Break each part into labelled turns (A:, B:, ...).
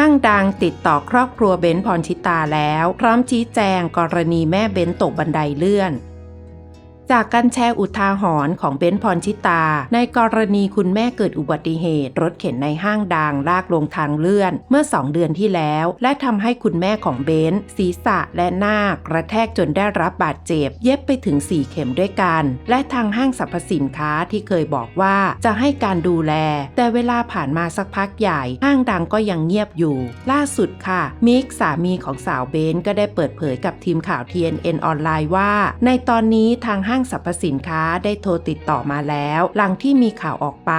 A: ห้างดังติดต่อครอบครัวเบนซ์พรชิตาแล้ว พร้อมชี้แจงกรณีแม่เบนซ์ตกบันไดเลื่อน จากการแชร์อุทาหรณ์ของเบนซ์พรชิตา ในกรณีคุณแม่เกิดอุบัติเหตุ รถเข็นในห้างดังลากลงทางเลื่อน เมื่อ 2 เดือนที่แล้ว และทำให้คุณแม่ของเบนซ์ศีรษะและหน้ากระแทกจนได้รับบาดเจ็บ เย็บไปถึง 4 เข็มด้วยกัน และทางห้างสรรพสินค้าที่เคยบอกว่าจะให้การดูแล แต่เวลาผ่านมาสักพักใหญ่ ห้างดังก็ยังเงียบอยู่ ล่าสุดค่ะ มิกสามีของสาวเบนซ์ก็ได้เปิดเผยกับทีมข่าว TNN ออนไลน์ว่า ในตอนนี้ทางห้างสรรพสินค้าได้โทรติดต่อมาแล้ว หลังที่มีข่าวออกไป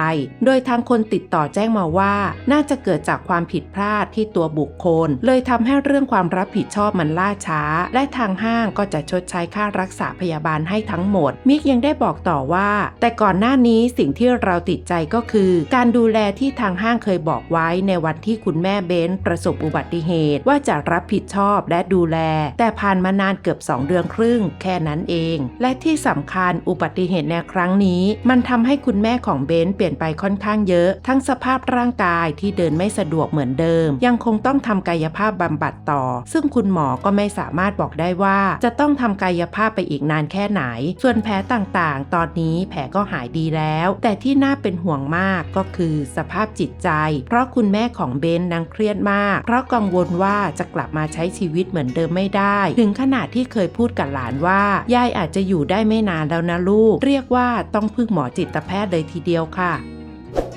A: โดยทางคนติดต่อแจ้งมาว่า น่าจะเกิดจากความผิดพลาดที่ตัวบุคคล เลยทำให้เรื่องความรับผิดชอบมันล่าช้า และทางห้างก็จะชดใช้ค่ารักษาพยาบาลให้ทั้งหมด มิกยังได้บอกต่อว่า แต่ก่อนหน้านี้สิ่งที่เราติดใจก็คือ การดูแลที่ทางห้างเคยบอกไว้ในวันที่คุณแม่เบนซ์ประสบอุบัติเหตุว่าจะรับผิดชอบและดูแล แต่ผ่านมานานเกือบ 2 เดือนครึ่ง แค่นั้นเอง และที่สำคัญอุบัติเหตุในครั้งนี้ มันทำให้คุณแม่ของเบนซ์เปลี่ยนไปค่อนข้างเยอะ ทั้งสภาพร่างกายที่เดินไม่สะดวกเหมือนเดิม ยังคงต้องทำกายภาพบำบัดต่อ ซึ่งคุณหมอก็ไม่สามารถบอกได้ว่า จะต้องทำกายภาพไปอีกนานแค่ไหน ส่วนแผลต่างๆ ตอนนี้แผลก็หายดีแล้ว แต่ที่น่าเป็นห่วงมากก็คือสภาพจิตใจ เพราะคุณแม่ของเบนซ์นางเครียดมาก เพราะกังวลว่าจะกลับมาใช้ชีวิตเหมือนเดิมไม่ได้ ถึงขนาดที่เคยพูดกับหลานว่า ยายอาจจะอยู่ได้ไม่นานแล้วนะลูก เรียกว่าต้องพึ่งหมอจิตแพทย์เลยทีเดียวค่ะ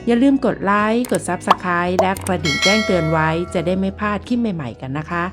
A: อย่าลืมกดไลค์ กด Subscribe และกระดิ่งแจ้งเตือนไว้ จะได้ไม่พลาดคลิปใหม่ ๆ กันนะคะ